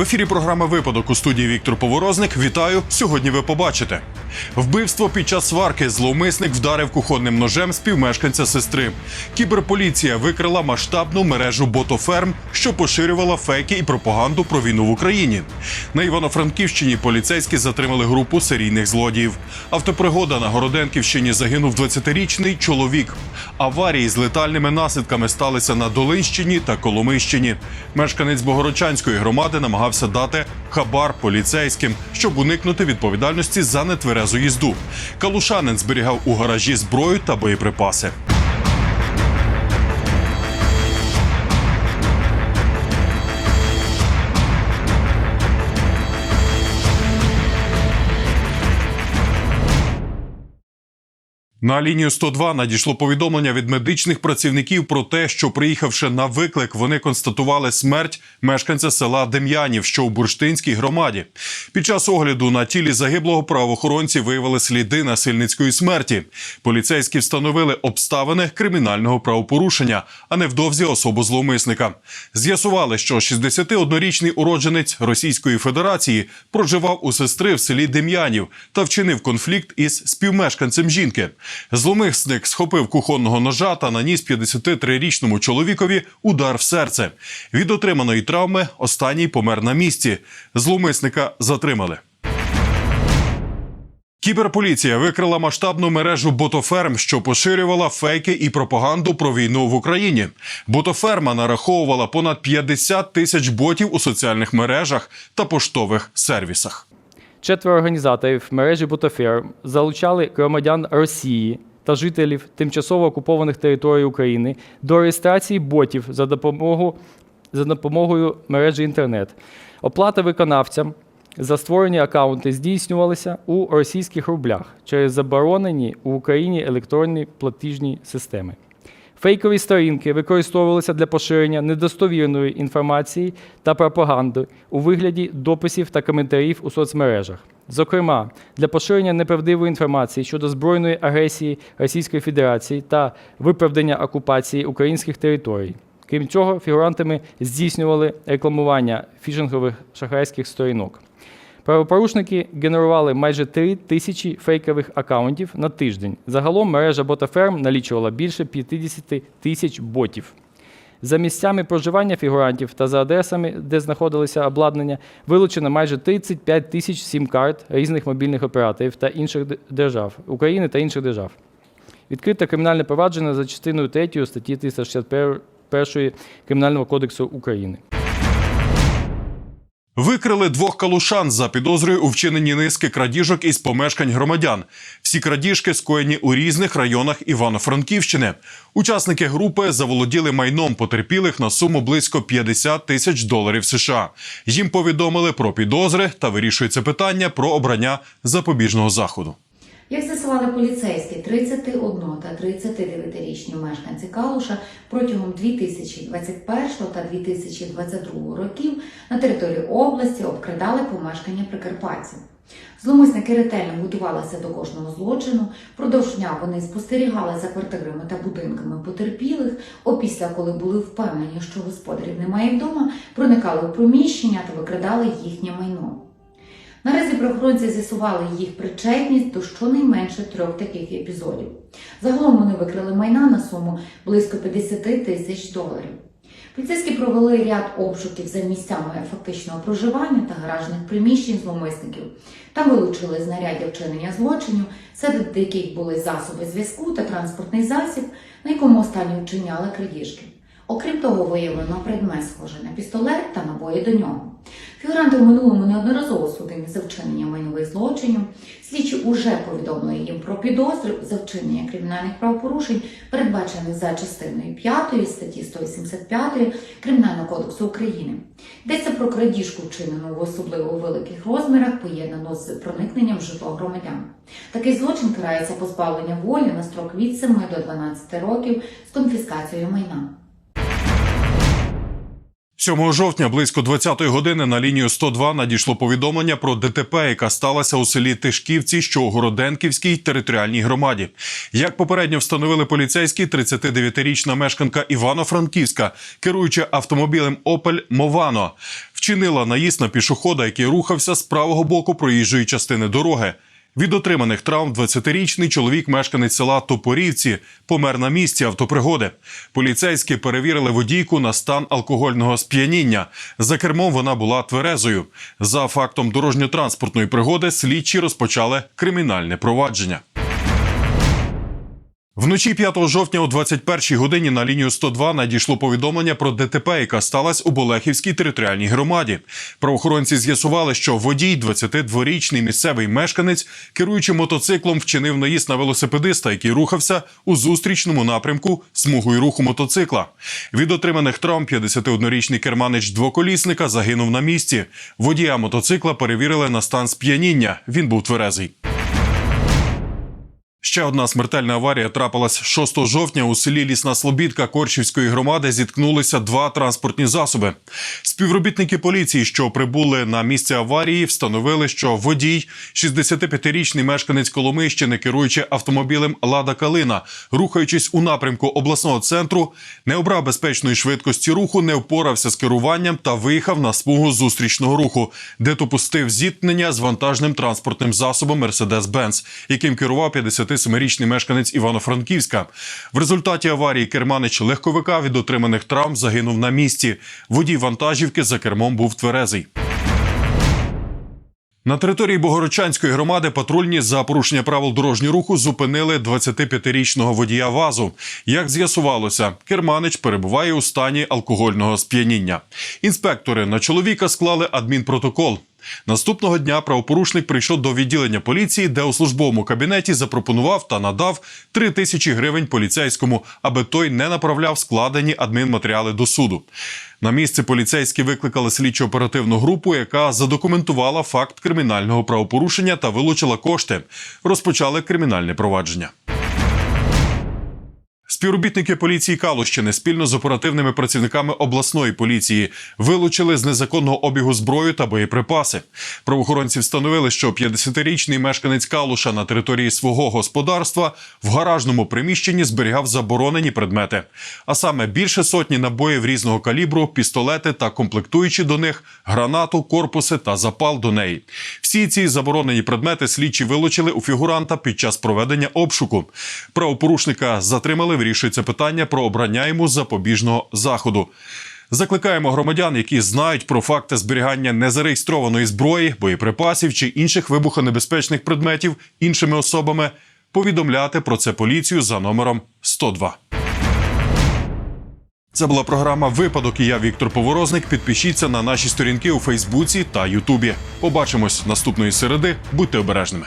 В ефірі програми Випадок у студії Віктор Поворозник. Вітаю! Сьогодні ви побачите вбивство під час сварки. Зловмисник вдарив кухонним ножем співмешканця сестри. Кіберполіція викрила масштабну мережу ботоферм, що поширювала фейки і пропаганду про війну в Україні. На Івано-Франківщині поліцейські затримали групу серійних злодіїв. Автопригода на Городенківщині загинув 20-річний чоловік. Аварії з летальними наслідками сталися на Долинщині та Коломийщині. Мешканець Богородчанської громади намагався дати хабар поліцейським, щоб уникнути відповідальності за нетверезу їзду. Калушанин зберігав у гаражі зброю та боєприпаси. На лінію 102 надійшло повідомлення від медичних працівників про те, що приїхавши на виклик, вони констатували смерть мешканця села Дем'янів, що у Бурштинській громаді. Під час огляду на тілі загиблого правоохоронці виявили сліди насильницької смерті. Поліцейські встановили обставини кримінального правопорушення, а невдовзі особу зловмисника. З'ясували, що 61-річний уродженець Російської Федерації проживав у сестри в селі Дем'янів та вчинив конфлікт із співмешканцем жінки. Зловмисник схопив кухонного ножа та наніс 53-річному чоловікові удар в серце. Від отриманої травми останній помер на місці. Зловмисника затримали. Кіберполіція викрила масштабну мережу ботоферм, що поширювала фейки і пропаганду про війну в Україні. Ботоферма нараховувала понад 50 тисяч ботів у соціальних мережах та поштових сервісах. Четверо організаторів мережі Бутафер залучали громадян Росії та жителів тимчасово окупованих територій України до реєстрації ботів за, допомогу, за допомогою мережі інтернет. Оплата виконавцям за створені акаунти здійснювалися у російських рублях через заборонені у Україні електронні платіжні системи. Фейкові сторінки використовувалися для поширення недостовірної інформації та пропаганди у вигляді дописів та коментарів у соцмережах. Зокрема, для поширення неправдивої інформації щодо збройної агресії Російської Федерації та виправдання окупації українських територій. Крім цього, фігурантами здійснювали рекламування фішингових шахрайських сторінок. Правопорушники генерували майже 3 тисячі фейкових акаунтів на тиждень. Загалом мережа ботаферм налічувала більше 50 тисяч ботів. За місцями проживання фігурантів та за адресами, де знаходилися обладнання, вилучено майже 35 тисяч сім-карт різних мобільних операторів та інших держав України та інших держав. Відкрите кримінальне провадження за частиною 3 статті 361 Кримінального кодексу України. Викрили двох калушан за підозрою у вчиненні низки крадіжок із помешкань громадян. Всі крадіжки скоєні у різних районах Івано-Франківщини. Учасники групи заволоділи майном потерпілих на суму близько 50 тисяч доларів США. Їм повідомили про підозри та вирішується питання про обрання запобіжного заходу. Як з'ясували поліцейські, 31 та 39-річні мешканці Калуша протягом 2021 та 2022 років на території області обкрадали помешкання прикарпатців. Зломисники ретельно готувалися до кожного злочину. Впродовж дня вони спостерігали за квартирами та будинками потерпілих. Опісля, коли були впевнені, що господарів немає вдома, проникали у приміщення та викрадали їхнє майно. Наразі правоохоронці з'ясували їх причетність до щонайменше трьох таких епізодів. Загалом вони викрили майна на суму близько 50 тисяч доларів. Поліцейські провели ряд обшуків за місцями фактичного проживання та гаражних приміщень зловмисників. Там вилучили знаряддя вчинення злочинів, серед яких були засоби зв'язку та транспортний засіб, на якому останні вчиняли крадіжки. Окрім того, виявлено предмет схожий на пістолет та набої до нього. Фігуранти в минулому неодноразово судимі за вчинення майнових злочинів. Слідчі уже повідомили їм про підозри за вчинення кримінальних правопорушень, передбачених за частиною 5 статті 185 Кримінального кодексу України. Йдеться про крадіжку, вчинену в особливо великих розмірах, поєднано з проникненням в житло громадян. Такий злочин карається позбавлення волі на строк від 7 до 12 років з конфіскацією майна. 7 жовтня близько 20-ї години на лінію 102 надійшло повідомлення про ДТП, яка сталася у селі Тишківці, що у Городенківській територіальній громаді. Як попередньо встановили поліцейські, 39-річна мешканка Івано-Франківська, керуючи автомобілем Опель Мовано, вчинила наїзд на пішохода, який рухався з правого боку проїжджої частини дороги. Від отриманих травм 20-річний чоловік, мешканець села Топорівці, помер на місці автопригоди. Поліцейські перевірили водійку на стан алкогольного сп'яніння. За кермом вона була тверезою. За фактом дорожньо-транспортної пригоди слідчі розпочали кримінальне провадження. Вночі 5 жовтня о 21-й годині на лінію 102 надійшло повідомлення про ДТП, яка сталася у Болехівській територіальній громаді. Правоохоронці з'ясували, що водій, 22-річний місцевий мешканець, керуючи мотоциклом, вчинив наїзд на велосипедиста, який рухався у зустрічному напрямку смугою руху мотоцикла. Від отриманих травм 51-річний керманич двоколісника загинув на місці. Водія мотоцикла перевірили на стан сп'яніння. Він був тверезий. Ще одна смертельна аварія трапилась 6 жовтня у селі Лісна Слобідка Корчівської громади. Зіткнулися два транспортні засоби. Співробітники поліції, що прибули на місце аварії, встановили, що водій, 65-річний мешканець Коломийщини, керуючи автомобілем Лада Калина, рухаючись у напрямку обласного центру, не обрав безпечної швидкості руху, не впорався з керуванням та виїхав на смугу зустрічного руху, де допустив зіткнення з вантажним транспортним засобом Mercedes-Benz, яким керував 57-річний мешканець Івано-Франківська. В результаті аварії керманич легковика від отриманих травм загинув на місці. Водій вантажівки за кермом був тверезий. На території Богородчанської громади патрульні за порушення правил дорожнього руху зупинили 25-річного водія ВАЗу. Як з'ясувалося, керманич перебуває у стані алкогольного сп'яніння. Інспектори на чоловіка склали адмінпротокол. Наступного дня правопорушник прийшов до відділення поліції, де у службовому кабінеті запропонував та надав 3 тисячі гривень поліцейському, аби той не направляв складені адмінматеріали до суду. На місце поліцейські викликали слідчо-оперативну групу, яка задокументувала факт кримінального правопорушення та вилучила кошти. Розпочали кримінальне провадження. Співробітники поліції Калущини спільно з оперативними працівниками обласної поліції вилучили з незаконного обігу зброю та боєприпаси. Правоохоронці встановили, що 50-річний мешканець Калуша на території свого господарства в гаражному приміщенні зберігав заборонені предмети, а саме більше сотні набоїв різного калібру, пістолети та комплектуючі до них, гранату, корпуси та запал до неї. Всі ці заборонені предмети слідчі вилучили у фігуранта під час проведення обшуку. Правопорушника затримали. Вирішується питання про обрання йому запобіжного заходу. Закликаємо громадян, які знають про факти зберігання незареєстрованої зброї, боєприпасів чи інших вибухонебезпечних предметів іншими особами, повідомляти про це поліцію за номером 102. Це була програма Випадок. і Я Віктор Поворозник. Підпишіться на наші сторінки у Фейсбуці та Ютубі. Побачимось наступної середи. Будьте обережними.